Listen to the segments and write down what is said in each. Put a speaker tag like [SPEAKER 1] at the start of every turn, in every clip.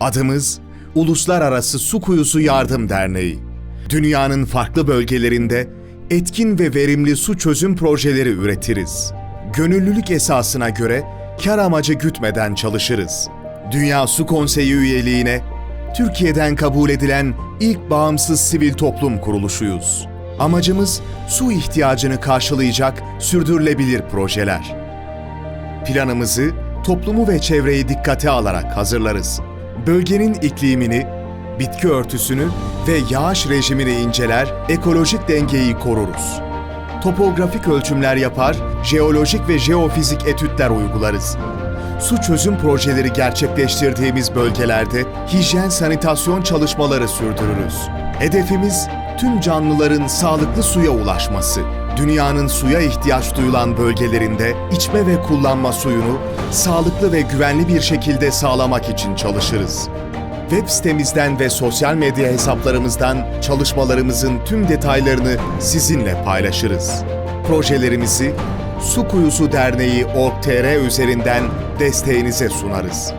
[SPEAKER 1] Adımız Uluslararası Su Kuyusu Yardım Derneği. Dünyanın farklı bölgelerinde etkin ve verimli su çözüm projeleri üretiriz. Gönüllülük esasına göre kar amacı gütmeden çalışırız. Dünya Su Konseyi üyeliğine Türkiye'den kabul edilen ilk bağımsız sivil toplum kuruluşuyuz. Amacımız su ihtiyacını karşılayacak sürdürülebilir projeler. Planımızı toplumu ve çevreyi dikkate alarak hazırlarız. Bölgenin iklimini, bitki örtüsünü ve yağış rejimini inceler, ekolojik dengeyi koruruz. Topografik ölçümler yapar, jeolojik ve jeofizik etütler uygularız. Su çözüm projeleri gerçekleştirdiğimiz bölgelerde hijyen sanitasyon çalışmaları sürdürürüz. Hedefimiz tüm canlıların sağlıklı suya ulaşması. Dünyanın suya ihtiyaç duyulan bölgelerinde içme ve kullanma suyunu sağlıklı ve güvenli bir şekilde sağlamak için çalışırız. Web sitemizden ve sosyal medya hesaplarımızdan çalışmalarımızın tüm detaylarını sizinle paylaşırız. Projelerimizi Su Kuyusu Derneği org.tr üzerinden desteğinize sunarız.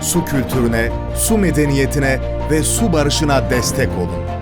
[SPEAKER 1] Su kültürüne, su medeniyetine ve su barışına destek olun.